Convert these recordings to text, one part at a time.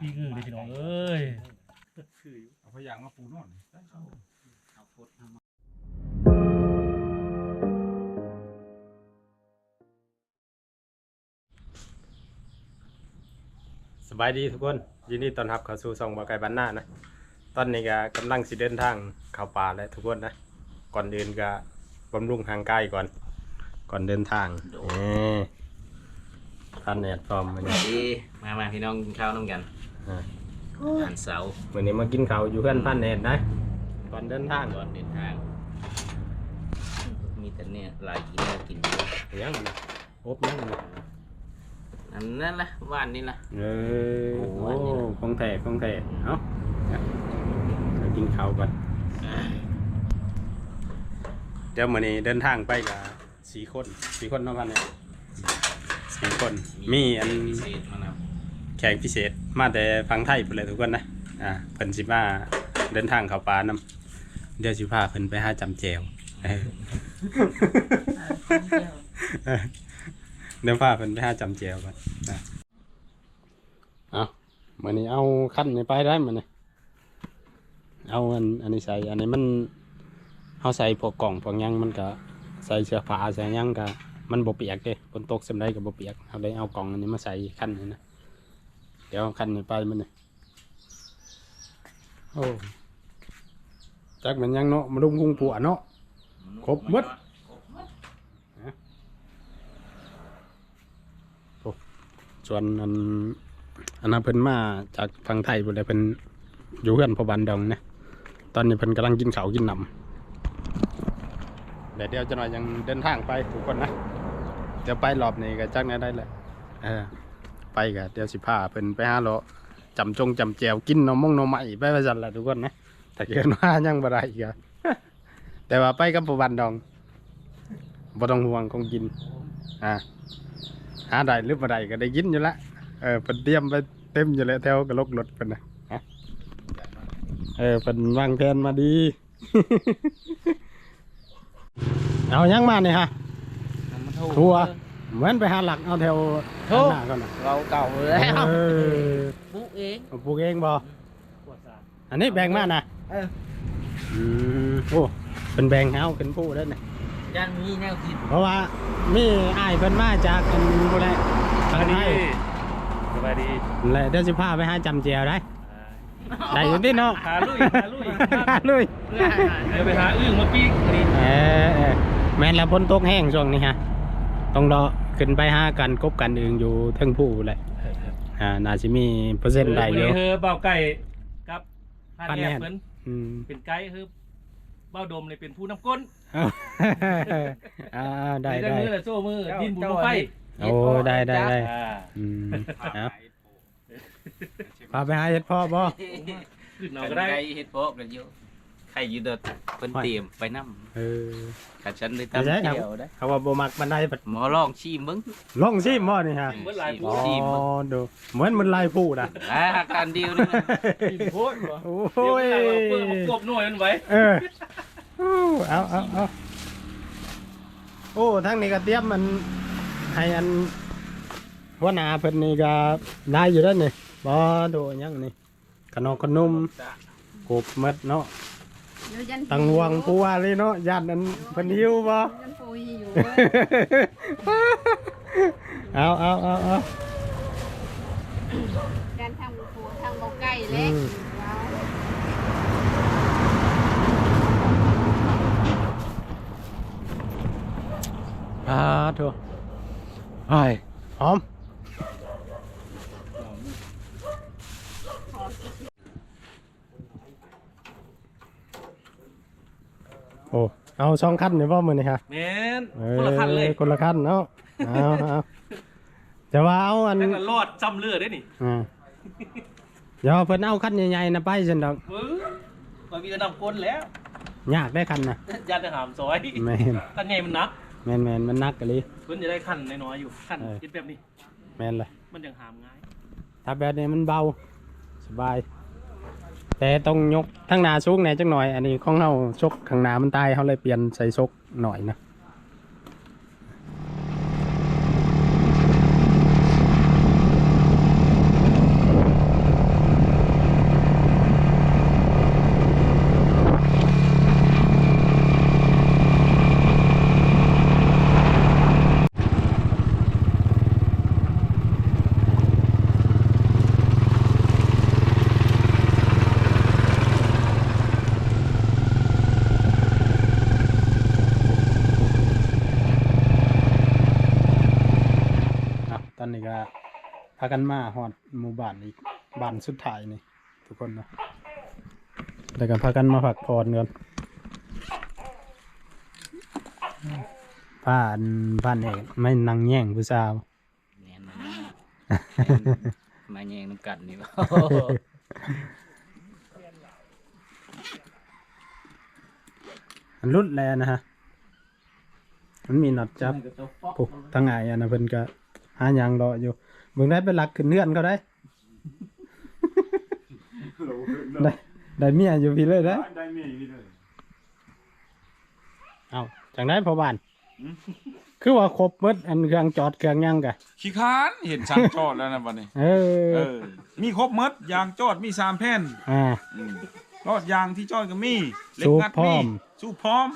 ปีงือเลยพี่น้องเอ้ย เอาพยางมาปูนอนสบายดีทุกคนยินดีต้อนรับเข้าสู่ช่องบ่ไก่บ้านหน้านะ ตอนนี้ก็กำลังสิเดินทางเข้าป่าแล้วทุกคนนะ ก่อนเดินก็บำรุงทางกายก่อน ก่อนเดินทางนี่ท่านแอดพร้อมมาเนี่ยดีมามาพี่น้องกินข้าวน้ำกัน อ่าอาหารเสาร์วันนี้มากินข้าวอยู่เพื่อนพันแอดนะก่อนเดินทางก่อนเดินทาง มีแต่เนี่ยหลายกินแล้วกินอยู่ยังนะอบยังนะอันนั้นละว่านนี่ละเออโอ้โอ้วันนี้นะคงแท้คงแท้เอ้าเอากินข้าวก่อนเดี๋ยวมื้อนี้เดินทางไปกับสี่คนสี่คนเนาะพันเนี่ยสี่คนมีอันพิเศษมาน แขกพิเศษมาแต่ฟังไทยเพิ่นเลยทุกคนนะอ่าเพิ่นสิมาเดินทางเข้าป่านํเดี๋ยวสิพาเพิ่นไปหาจำแจวเดี๋ยวพาเพิ่นไปหาจำแจวก่อนนะเอามื้อนี้เอาคันนี้ไปได้มื้อนี้เอาอันอันนี้ใส่อันนี้มันเฮาใส่พวกกล่องพวกหยังมันก็ใส่เสื้อผ้าใส่หยังก็มันบ่เปียกเด้ฝนตกซำใดก็บ่เปียกเอาเลยเอากล่องอันนี้มาใส่คันนี้นะ เดี๋ยวคันนี้ไปมันนี่โอ้จักมันยังเนาะมาลุงคุงปัวเนาะครบหมดส่วนอันอันนั้นเพิ่นมาจากฝั่งไทยพุ่นเลยเพิ่นอยู่เพื่อนพอบันดองนะตอนนี้เพิ่นกำลังกินข้ากินน้ำเดี๋ยวเดี๋ยวจะหน่อยยังเดินทางไปทุกคนนะเดี๋ยวไปรอบนี้ก็จักแน่ได้แหละเออ ไปก็เดี๋ยวสิพาเพิ่นไปหาเลาะจำจงจำแจวกินหน้ำมงหน้ำใหม่ไปว่าจันละทุกคนนะแต่เกินว่ายังบ่ได้อีกอะแต่ว่าไปกับพอบันดองบ่ต้องห่วงคงกินอ่าหาได้หรือบ่ได้ก็ได้ยินอยู่ละเออเพิ่นเตรียมไปเต็มอยู่แล้วแถวกระลกรถเพิ่นนะฮะเออเพิ่นวางแผนมาดี เอายังมาเนี่ยฮะ ทัวร์ เหมือนไปหาหลักเอาแถวข้างหน้าก่อนนะเราเก่าแล้วเออปุ๊เองเอาปลูกเองบ่อันนี้แบ่งมานะเอออืมโอ้เป็นแบ่งเฮาเป็นผู้เด้อเนี่ยย่านมีแนวคิดเพราะว่ามีอ้ายเพิ่นมาจากอันบ่ได้ทางไทยสบายดีและเดี๋ยวสิพาไปหาจำเจียวได้ได้อยู่ที่เนาะหาลุยหาลุยลุย เพื่อหาเดี๋ยวไปหาอึ้งมาปีกนี่เออเออแม่นแล้วฝนตกแห้งช่วงนี้ฮะ ต้องรอขึ้นไปหากันกบกันเองอยู่เทิงผู้แหละอ่าน่าสิมีเปอร์เซ็นต์ได้อยู่เออเบาไก่กับพันพันแอแนบบเพิ่นอืมเป็นไก่คือเบ้าดมเลยเป็นผู้นำก้นอ่าได้ในได้มือแหละโซ่มือดินบุญไฟโอ้ได้ได้ได้อ่าอืมเอาพาไปหาเห็ดพ่อบ่ขึ้นเราเอาก็ก็ได้ได้เฮ็ดโป๊กกันอยู่ใค รอยู่เด้อเพิ่นเตรียมไปนำเออกับฉันได้ไปได้ทำครับเที่ยวได้เขาว่าบ่มักบันไดปัดหมอลองชิมเบิ่งลงซิมบ่นี่ฮะเหมือนลายชิผู้ อ๋อชิมเบิ่งดูเหมือนมันลายผู้นะอ่าการเดียวนี่นะทีมโพดบ่โอ้เดี๋ยวยเพิ่งมากบหน่วยมันไว้เอออู้เอาเอาเอาโอ้ทั้งนี้ก็เตรียมมันให้อันหัวหน้าเพิ่นนี่ก็ได้อยู่แล้วนี่บ่ดูหยังนี่ขนมขนมกบหมดเนาะ ตังวงปัวเลยเนาะญาตินั้นเพิ่นหิวบ่ ยันปุยอยู่เอาเอาเอาเอาการทำผัวทางเบาใกล้เล็กอืมว้าวอ่าถูกไอ้หอม อ้เอาสองคันนี่บ่มื้อนี่ฮะแม่นคนละคันเลยออคนละคันเนาะเอาเอาจะว่าเอาอันแล้วก็รอดจำเลือดได้นี่อ่าเดี๋ยวเพิ่นเอาคันใหญ่ๆนะไปซั่นดอกเออมันมีแต่นำก้นแล้วยากได้คันน่ะยันจะหามซอยแม่นคันใหญ่มันหนักแม่นแม่นมันนักกะลิเพิ่นจะได้คันน้อยๆอยู่คันเออคิดแบบนี้แม่นเลยมันยังหามง่ายถ้าแบบนี้มันเบาสบาย แต่ต้องยกทั้งนาชุกแหน่จังหน่อย อันนี้ของเฮาชกข้างหน้ามันตายเฮาเลยเปลี่ยนใส่ชกหน่อยนะ พากันมาฮอดหมู่บ้านอีกบ้านสุดท้ายนี่ทุกคนนะแล้วก็พากันมาพักผ่อนกันผ่านผ่านเอกไม่นั่งแย่งผู้สาว แม่นมามาแยงน้ำกัดนี่บ่มันรุดแล้วนะฮะ มันมีน็อตจับปุ๊บทั้งไงอันนะเพิ่นก็หาหยางรออยู่ เบิ่งได้เป็นหลักขึ้นเฮือนเขาได้ ได้ได้เมียอยู่พี่เลยได้อได้เมียอยู่นี่เลยเอาจังได้พอบ้าน คือว่าครบหมดอันเครื่องจอดเครื่องหยังกะ ขี้ค้านเห็นช่างจอดแล้วนะบัดนี้ เออ เออ มีครบหมดยางจอดมีสามแผ่นอ่า อืมรอดยางที่จอดก็มีเหล็กสูบงัดพร้อมสูบพร้อม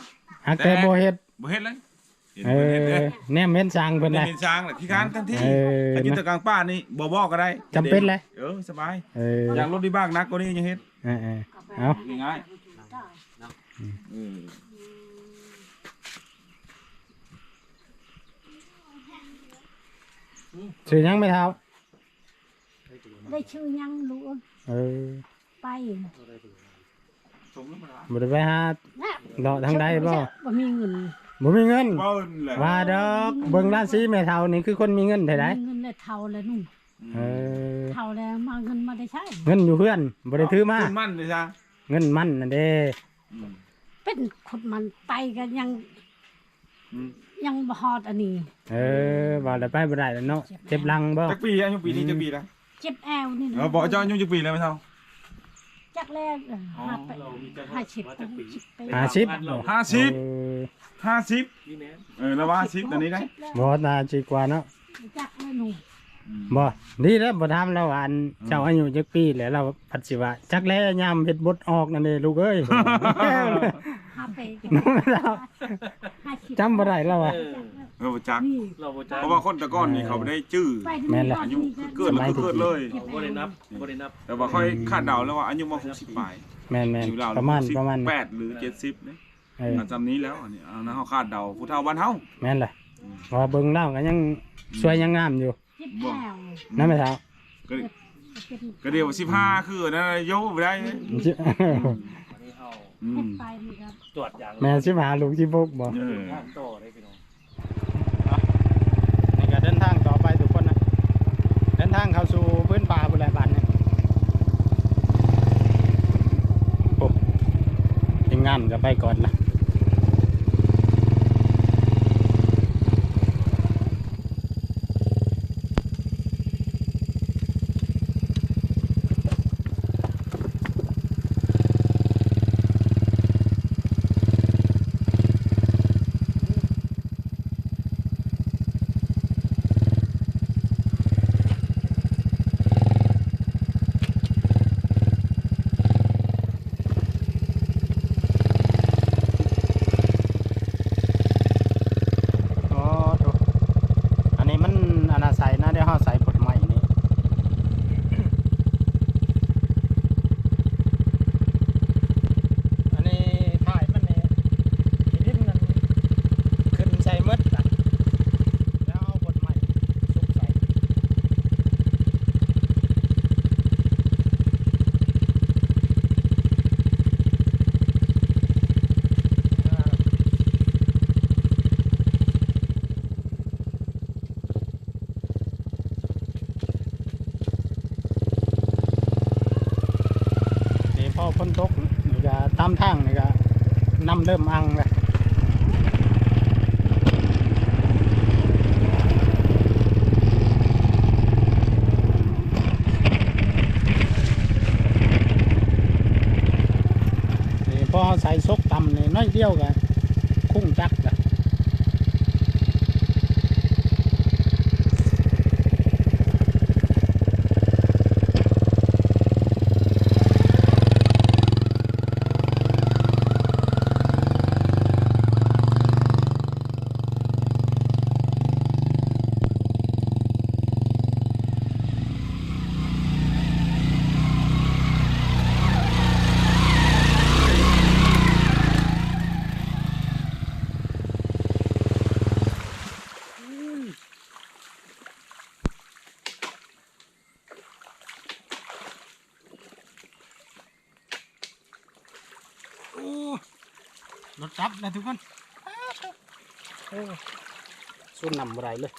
หักแต่บ่เฮ็ด บ่เฮ็ดเลย เห็นเอบ่เฮ็ดอเลยแนมเห็นสร้างเพิ่นได้ได้เห็นช้างแหละขี้ค้านทันทีเออถ้าอยู่ตะกลางป่านี่บ่บอกก็ได้จำเป็นเลยเออสบายเอออยางรถดีบ้างนักกว่านี้ยังเฮ็ดเออเออเอาง่ายๆอืมซื้อหยังไม่เท่าได้ชื่อยังรู้เออไปสมแล้วมาละบ่ได้ไปหานะเลาะทางใดบ่บ่มีเงิน บ่มีเงิน เบิ้ลแหละว่าดอกเบิ่งราศีแม่เฒ่านี่คือคนมีเงินเท่าใดมีเงินเลยเท่าเลยนุ่นเออเท่าแล้วมาเงินมาได้ใช้เงินอยู่เพื่อนบ่ได้ถือมาต้นมั่นเลยจ้ะเงินมันนั่นเด้อืมเป็นคนมันไปกันยังอืมยังบ่ฮอดอันนี้ เออว่าได้ไปบ่ได้แล้วเนาะเจ็บหลังบ่จักปีอายุปีนี้จักปีแล้วเจ็บแอวนี่เออบอกเจ้าอายุจักปีแล้วไหมเท่า จักแรกเออหาไปเรามีจังหห้าวัดสิบมาจากปีสิบไปหาชิปเราห้าสิบเออห้าสิบนี่แม่นเออแล้วว่าสิบตอนนี้ได้บ่น่าสิกว่าเนาะจักเลยหนูบ่ดีแล้วบ่ถามแล้วว่าอันเจ้าอายุจักปีแล้วเราพัดสิว่าจักแลยามเฮ็ดบทออกนั่นเด้ลูกเอ้ย หาไปน้องเราห้าสิบจำบ่ได้แล้วอะ เออเออบ่จัก นี่เราบ่จ้าเพราะว่าคนแตะก้อนนี่เขาไม่ได้จื้อไปแม่นแหละ อายุคือเกิดแล้วคือเกิดเลย บ่ได้นับบ่ได้นับแต่ว่าค่อยคาดเดาแล้วว่าอายุมาหกสิบปลายแม่นอยู่เราๆประมาณประมาณแปดหรือเจ็ดสิบเนี่ยเออจำนี้แล้วอันนี้เอานะเขาคาดเดาผู้เฒ่าบ้านเฮาแม่นแหละเพราะว่าเบิ่งแล้วก็ยังสวยยังงามอยู่เจ็บแอวนั่นแม่เฒ่าก็เป็นก็เดียวสิบห้าคือนั่นโยกไปได้อันนี้เฮา อืเฮ็มดไปนี่ครับตรวจอย่างแม่สิมาหาลูกสิบกบ่ เออข้ามต่อได้พี่น้อง นี่ก็เดินทางต่อไปทุกคนนะ เดินทางเข้าสู่พื้นป่าบุรีบันเนี่ยโอ้ทีมงานก็ไปก่อนนะโอ้ถูกอันนี้มันอนาใสนะเดี๋ยวเราใส่ผลใหม่นี่อันนี้ถ่ายมันนี่ดินมันขึ้นใส่หมดอะแล้วเอาผลใหม่ซุกใส่ นี่พอฝนตกนี่ก็ตามทางนี่ก็ น้ำเริ่มอังเลยนี่พอใส่ซกต่ำนี่น้อยเดียวกัน จับนะทุกคนโอ้ส่วนนำอะไรเลย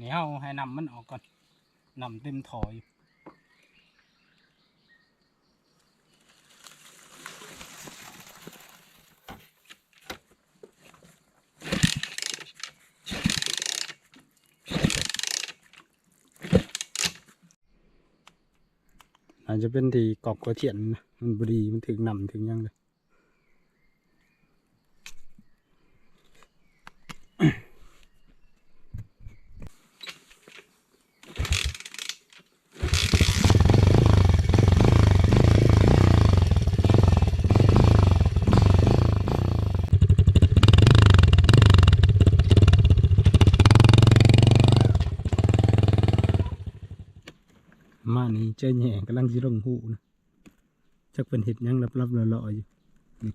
นี่เอาให้นำมันออกก่อนนำเต็มถอยอาจจะเป็นที่กรอบกระเทียนนะมันบดีมันถึงนำถึงยังเลย มานี่เจอแหน่ กำลังสิลงหูนะจักเป็นเห็ดยังลับลับๆลอยๆอยู่นี่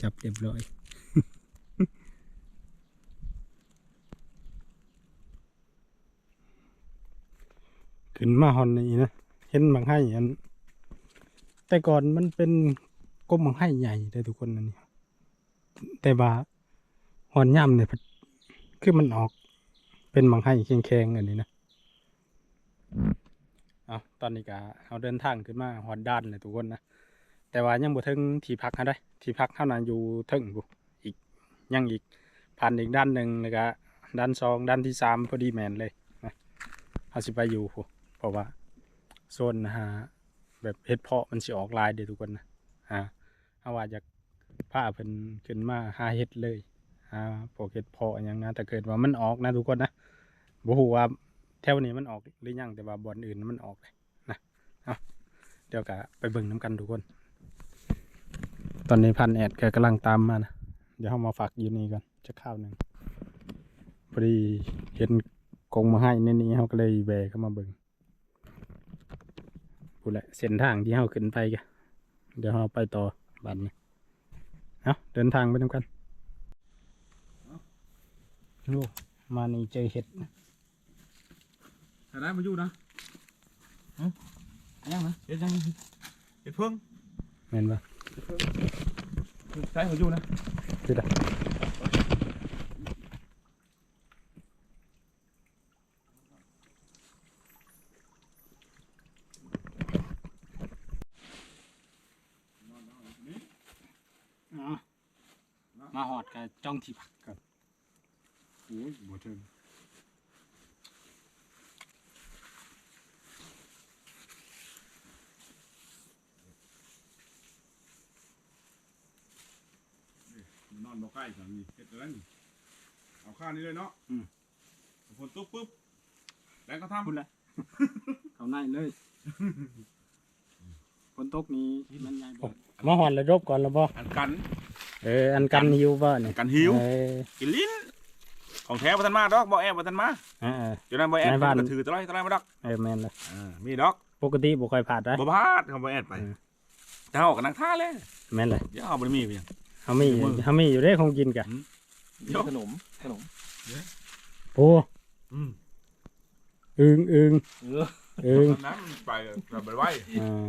จับเรียบร้อยขึ้นมาหอนนี่นะเห็นบางให้อันแต่ก่อนมันเป็นก้มบางให้ใหญ่เลยทุกคนอันนี้แต่ว่าหอนย่ำเนี่ยคือมันออกเป็นบางให้แข็งๆอันนี้นะ เอาตอนนี้ก็เอาเดินทางขึ้นมาหอดด้านเลยทุกคนนะแต่ว่ายังบ่ถึงที่พักเขาได้ที่พักเท่านั้นอยู่ถึงบุอีกยังอีกผ่านอีกด้านหนึ่งแล้วก็ด้านสองด้านที่สามพอดีแมนเลยนะเอาสิไปอยู่พูเพราะว่าโซนนะฮะแบบเห็ดเพาะมันสิออกลายเด้อทุกคนนะอ่าเอาว่าจากผ้าเพิ่นขึ้นมาหาเห็ดเลยหาพวกเห็ดเพาะอย่างนั้นแต่เกิดว่ามันออกนะทุกคนนะบ่ฮู้ว่า แถวนี้มันออกหรือยังแต่ว่าบ่อนอื่นมันออกเลยนะเอาเดี๋ยวก็ไปเบิ่งน้ำกันทุกคน ตอนนี้พันแอดแกกำลังตามมานะเดี๋ยวเรามาฝากอยู่นี่ก่อนจะข้าวหนึ่งพอดีเห็นกงมาให้ในนี้เขาก็เลยแวเข้ามาเบิ่งกูแหละเส้นทางที่เขาขึ้นไปกันเดี๋ยวเราไปต่อบัดนี้เอาเดินทางไปด้วยกันโอ้มานี่เจอเห็ดนะ ถ้าได้มาอยู่นะฮะยังนะเฮ็ดยังเฮ็ดเพิ่งแม่ นปะใช้มาอยู่นะคือดะอ๋อมาหอดกับจ้องที่พักก่อนโอ้ยบ่ถึงนอนบ่ใกล้กันนี่เฮ็ดอะไรนี่เอาข้าวนี้เลยเนาะฝนตกปุ๊บแล้วก็ทำพูดละเขาในเลยฝนตกนี้มันใหญ่บ่มาหอนแล้วรบก่อนแล้วบ่อันกัน เอออันกันหิวบ่เนี่ยกันหิว เออกินลิ้น ของแท้บ่ทันมาดอกบ่แอบบ่ทันมาเออเอออยู่นั่นบ่แอบในบ้าน ก็ถือตะไลตะไลมาดอกเออแม่นเลยอ่ามีดอกปกติบ่ค่อยผ่านได้ บ่พลาดเขาบ่แอบไปอืมแต่เฮาก็นั่งท่าเลยแม่นเลย เดี๋ยวเฮาบ่ได้มีเพียง เฮามีมือเฮามีอยู่ได้คงกินกะเดี๋ยวขนมขนมโอ้อืมอึงอึงเอออึงน้ำมันไปแบบบ่ไหวอ่า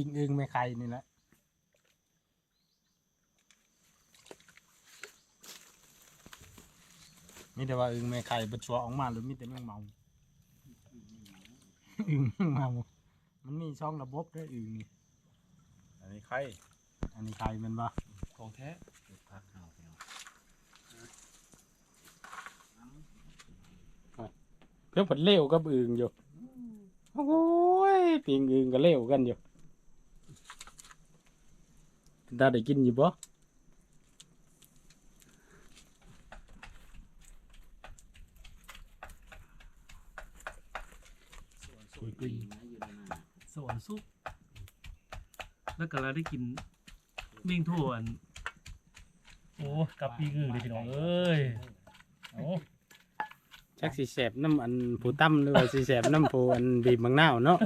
อิงเอิงไม่ใครนี่แหละมีแต่ว่าอึงแม่ไข่บัดชัวออกมาหรือมีแต่แมงเมาอึงแมงเมา มันมีช่องระบบด้วยอึงนี่ อันนี้ใครอันนี้ไข่มันบ้าของแท้เพื่อผลเลี้ยวก็บอึงอยู่ โอ้ยปิงอึงก็เลี้ยวกันอยู่ ได้ได้กินอยู่บ่คุยกลิ้งนะอยู่ในนั้นน่ะสวรรค์ซุปแล้วก็เราได้กินเมี่ยงโทอันโอ้กับปีกึ่งเลยพี่น้องเอ้ยโอ้จักสิแสบน้ำอันผู้ตั้มหรือว่าสิแสบน้ำผู้อันบีบมังนาวเนาะ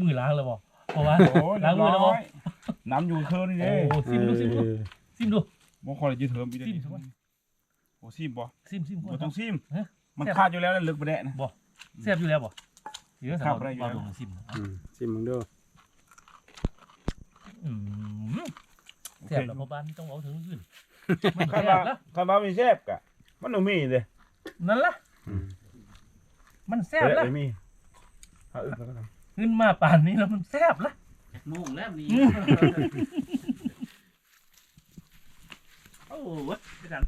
มือล้างเลยบ่เพราะว่าโอ้ยล้างมือแล้วบ่ น้ำอยู่เคิร์นี่โอ้เด้ซิมดูซิมดูเออซิมดูบ่คอยจะเทิมอีเด้ซิมใช่ไหมโอ้ซิมบ่ซิมซิมก่อบ่นต้องซิมฮะมันขาดอยู่แล้วแล้วลึกไปแน่นะแซ่บอยู่แล้วบ่เดี๋ยวครัสาบวอะไรอยู่วาแล้วลงซิมเอาอืมสิมึงดูอืมโอเคแซ่บแล้วพ่อบ้านนี่ต้องเอาถึงขึ้นมันคันแซ่ว่าบแล้วคันว่ามีแซ่บกะมันบ่มีเด้นั่นล่ะอืมมันแซ่บแล้วไม่มีเอาอึกแล้วก็ทำขึ้นมาป่านนี้แล้วมันแซ่บแล้ว โมุ่งแล้วนี่โอ้โหไปกัน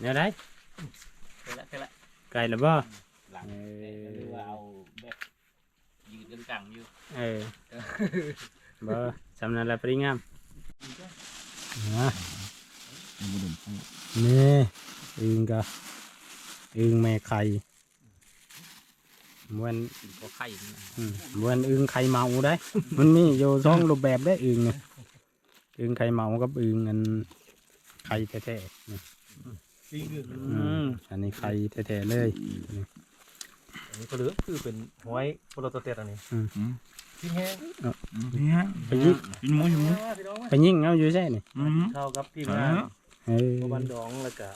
เนี่ยได้เคยละเคยละไก่หรือบ่หลังเออหรือว่าเอาแบบยืดกลางๆอยู่เออบ่สำนันละปริงามนะนี่อึงกะอึงแม่ไข่ มวนกินก็ไข่นี่นะอืมมวนอึงไข่เมาได้ มันมีอยู่สองรูปแบบได้อึงเนี่ยอึงไข่เมากับอึงอันไข่แท้ๆนี่ปีกึ่งอืมอันนี้ไข่แท้ๆเลยอันนี้ก็เหลือคือเป็นหอยโปรโตเตตอันนี้อืมพี่แห้งนี่ฮะไปยิงกินหมูอยู่หมูพี่น้องไปยิงเอาอยู่ใช่นี่อืมเข้ากับพี่อ่ามาเออโบบันดองแล้วก็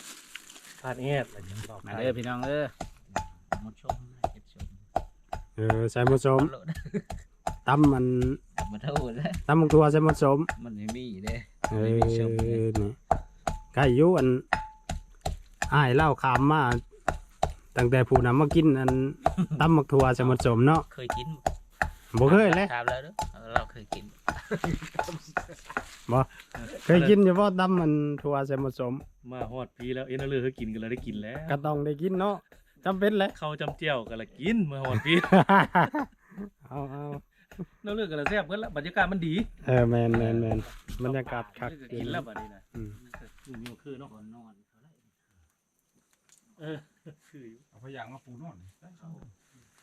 ทานแอดอะไรอย่างเงี้ยมาเด้อพี่น้องเด้อหมดชมเฮ็ดชมเออใส่หมดสมโลดตำมันมาเท่าแล้วตำบักทัวใส่หมดสมมันไม่มีเด้ เอไม่อมีชมเลยนี่ไก่อยุอันอ้ายเล่าขามมาตั้งแต่ผู้นำมากินอันตำบักทัวใส่หมดสมเนาะเคยกินบ่เคยเลยถามแล้วเด้อเราเคยกินเคยกินอยู่บ่ตำมันทัวใส่หมดสมมาฮอดปีแล้วเอ็นเอาเลือเขากินกันแล้วได้กินแล้ว ก็ต้องได้กินเนาะ จำเป็นเลยเข้าวจำเจียวกันละกินมาฮอดปีเอาเอาน้ำเลือกันละแซ่บกันละบรรยากาศมันดีเออแมนแมนแมนบรรยากาศคักกินแล้วบัดนี้นะอืมนี่มันคือเนาะก่อนนอนเท่าไหร่เออคืออยู่เอาพยางมาปูนอนเอ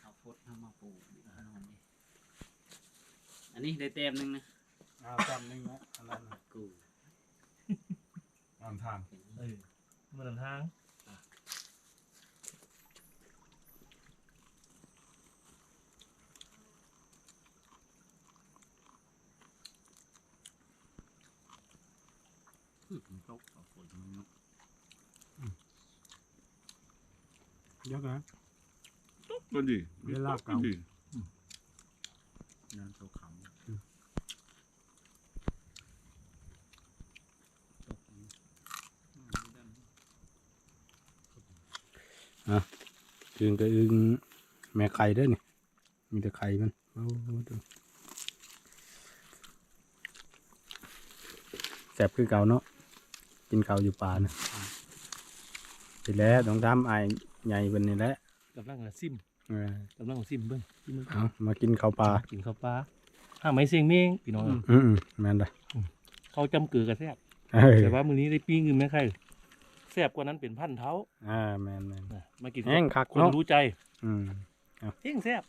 าฟดเอามาปลูกนอนนี่อันนี้ได้เต็มหนึงนะเอาจำนึงนะอันนั้นน่ะกูนอนทางเออมันนำทาง ตกเอาฝนมันเนาะ เดี๋ยวกัน ก็ดีเวลาเก่า ดีนอนตกเขาตกอึงก็อึงแม่ไข่เด้วยนี่ มีแต่ไข่มันโอ้โหดูแซ่บคือเก่าเนาะกินเก่าอยู่ป่านะทีแล้วต้องทำไอ้าย ใหญ่เป็นนี่แหละกำลังละซิมเออกำลังซิมเบิ้งซิมเบิ่งเอามากินข้าวปลากินข้าวปลาห้าไม้เสียงเมงพี่น้องอืมๆแม่นเลยเขาจำเกือกับแซ่บเออแต่ว่ามื้อนี้ได้ปิ้งคือแม่ไข่แซ่บกว่านั้นเป็นพันเท้าอ่าแม่นแม่นนะมากินแห้งคักคนเนาะรู้ใจ อืมเฮ้งแซ่บ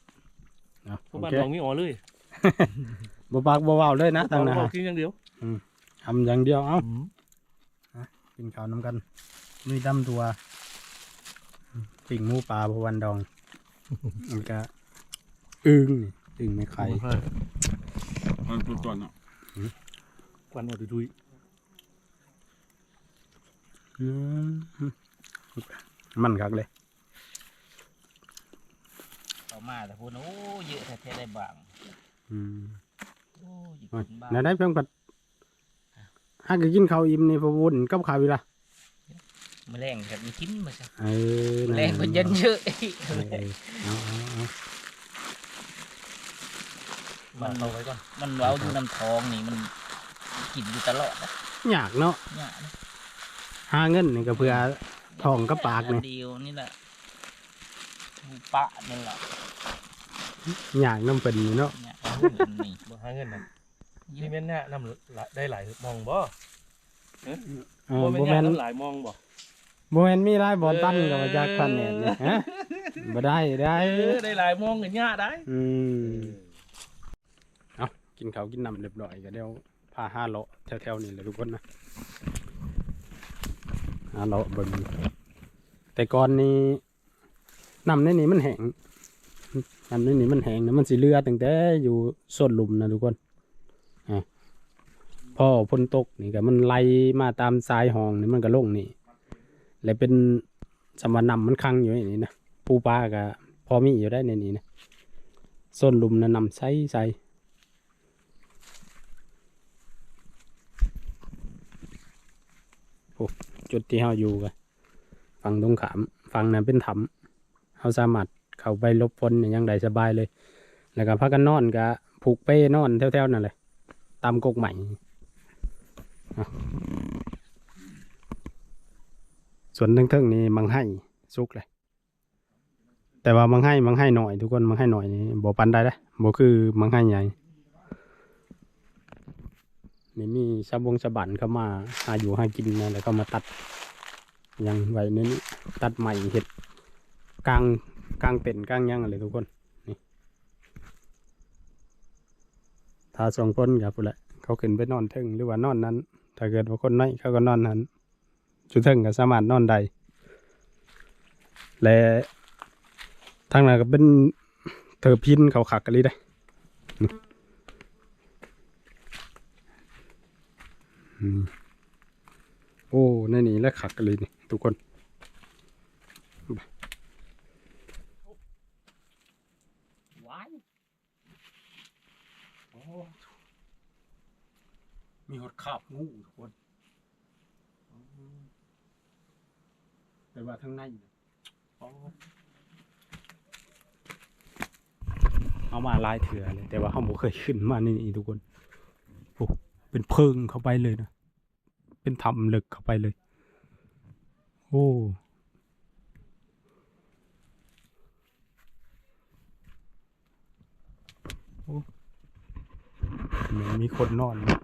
เอาเพราะโอบ้านเคดองมีอ๋อเลยบ่ปากบ่เว้าเลยนะตั้งนะบอกกินอย่างเดียวทำอย่างเดียวเอาอืมกินข้าวน้ำกันมีดำตัว ปิ่งหมูปลาพวันดองมันก็อึ้งนี่อึ้งไม่ไข่มันตัวตัวเนาะควันอดดุยอืมมันคักเลยเอามาแต่พูดโอ้เยอะแท้ๆได้บางอืมโอ้ยโอ้ยกินบ้างไหนได้เพิ่งผัดหากกินข้าวอิ่มนี่พอวุ่นกับข้าวอีละ แมลงแบบมีกินมาซะเออแมลงมันยันเยอะเออเออเอาเอาเอามาเอาไว้ก่อน มันเว้าอยู่น้ำทองนี่มันกินอยู่ตลอดนะอยากเนาะเนี่ยนะหาเงินนี่ก็เพื่อทองกับปากนี่อัเดียวนี่แหละหูปะนี่แหละอยากน้ำเป็นอยู่เนาะเนี่ยเอาเงินนี่บ่หาเงินนะนี่แม่นแน่นำละได้หลายมองบ่เออบ่บ่แม่แม่นนน้ำหลายมองบ่ บ่แม่นมีหลายบอลตั้นกับมาจากพันแหนนี่ฮะบ่ได้ได้เออได้หลายมองกันยะได้อืมเอากินข้าวกินน้ำเรียบร้อยก็เดี๋ยวพาห้าเลาะแถวๆนี่แหละทุกคนนะห้าเลาะเบิ่งแต่ก่อนนี้น้ำในนี้มันแห้งน้ำในนี้มันแห้งนะมันสิเรือตั้งแต่อยู่ส้นหลุมนะทุกคนอะพอฝนตกนี่ก็มันไหลมาตามทรายห้องนี่มันก็ลงนี่ แล้วเป็นสมานำมันคังอยู่ในนี้นะปูปลาก็พอมีอยู่ได้ในนี้นะส้นลุมนะนำใส่ใส่จุดที่เฮาอยู่กันฝั่งตรงขามฝั่งนั้นเป็นถ้ำเฮาสามารถเข้าไปลบฝนอย่างใดสบายเลย แล้วก็พักกันนอนก็ผูกเป้นอนแถวๆนั่นเลยตามกกใหม่เอา ส่วนเทิงๆนี่มังให้สุกเลย แต่ว่ามังให้มังให้หน่อย ทุกคนมังให้หน่อยนี่บ่ปันได้เด้บ่คือมังให้ใหญ่นี่มีชาวบงชาวบันเข้ามาหาอยู่หากินนะแล้วก็มาตัดยังไว้นนี้ตัดใหม่เห็ดกลางกลางเต็นกลางหยังอะไรทุกคนนี่ถ้าสองคนกับพุ่นแหละเขาขึ้นไปนอนเทิงหรือว่านอนนั้น ถ้าเกิดว่าคนน้อยเขาก็นอนนั้น จุดเทิงก็สามารถนอนได้และทางนั้นก็เป็นเธอพินเขาขักกันเลยได้โอ้ในนี่แล้วขักกันเลยนี่ทุกคนมีหดขาบงูทุกคน แต่ว่าทางในน่ะเอามาลายเถื่อเลยแต่ว่าเขาบ่เคยขึ้นมาในนี่ทุกคนโอ้เป็นเพิงเข้าไปเลยนะเป็นถ้ำลึกเข้าไปเลย โอ้โอ้เหมือนมีคนนอนนะ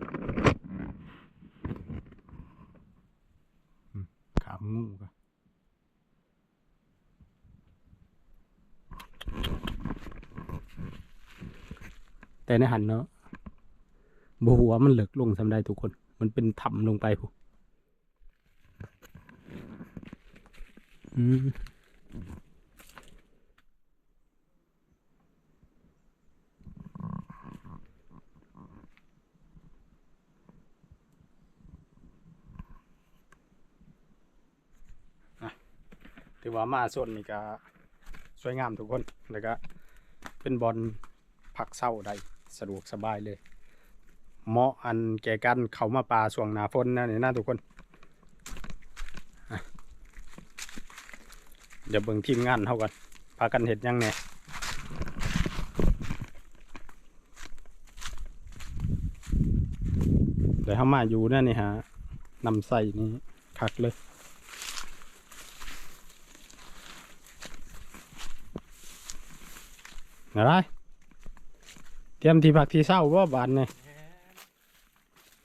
อืมขามงูกะ แต่ในหันเนาะบหัวมันเหลือกลงทำได้ทุกคน มันเป็นถ้ำลงไปพูอืมถือว่ามาส่วนนี้ก็สวยงามทุกคน แล้วก็เป็นบอลผักเศร้าได้ สะดวกสบายเลย เหมาะอันแก่กันเขามาปลาช่วงหนาฝนนะนี่นะทุกคนเดี๋ยวเบิ่งทีมงานเท่ากันพากันเห็ดยังเนี่ยเดี๋ยวเขามาอยู่นั่นนี่ฮะนำใส่นี่คักเลยอะไร เตรียมที่พักที่เศร้าว่าบานเนี่ย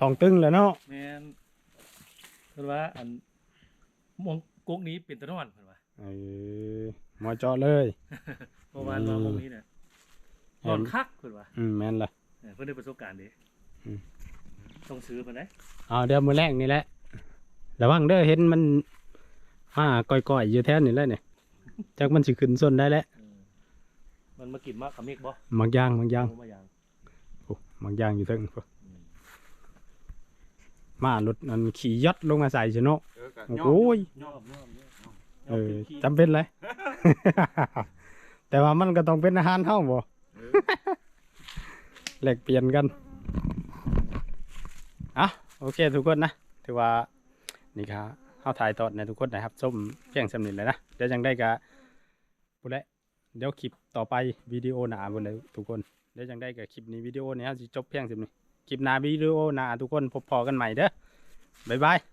ทองตึงแล้วเนาะแม่นเพิ่นว่าอันมองกุ๊กนี้เป็นตะนอนเพิ่นว่าเออหมอเจาะเลยเพราะว่าเราพวกนี้เนี่ยนอนคักเพิ่นว่าอืมแม่นละเออเพิ่นได้ประสบการณ์เด้อืมต้องซื้อเพิ่นได้เอาเดี๋ยวมือแรกนี่แหละระวังเด้อเห็นมันมาก่อยๆอยู่แถวนี่แหล้วเนี่ยจากมันสิขึ้นส้นได้แล้วเออ มันมากินมากกับเมฆบ่บางอย่างบางอย่างเมาอย่างโอ้บางอย่างอยู่เทึงพวกมารถนันขี่ยัดลงมาใส่เชเนาะเออก็โอ้ยย่อมย่อมย่อมเออจำเป็นเลย แต่ว่ามันก็ต้องเป็นอาหารเท่าบ่แลกเปลี่ยนกันอะโอเค ทุกคนนะ ถือว่านี่ครับเฮาถ่ายทอดในทุกคนนะครับส้มเพียงสำนิทเลยนะเดี๋ยวจังได้กะพูดแล้ว เดี๋ยวคลิปต่อไปวิดีโอหนาบนเลยทุกคนเดี๋ยวจังได้กับคลิปนี้วิดีโอนี้จะจบเพียงสิบนี้คลิปหน้าวิดีโอหนาทุกคนพบพอกันใหม่เด้อบ๊ายบาย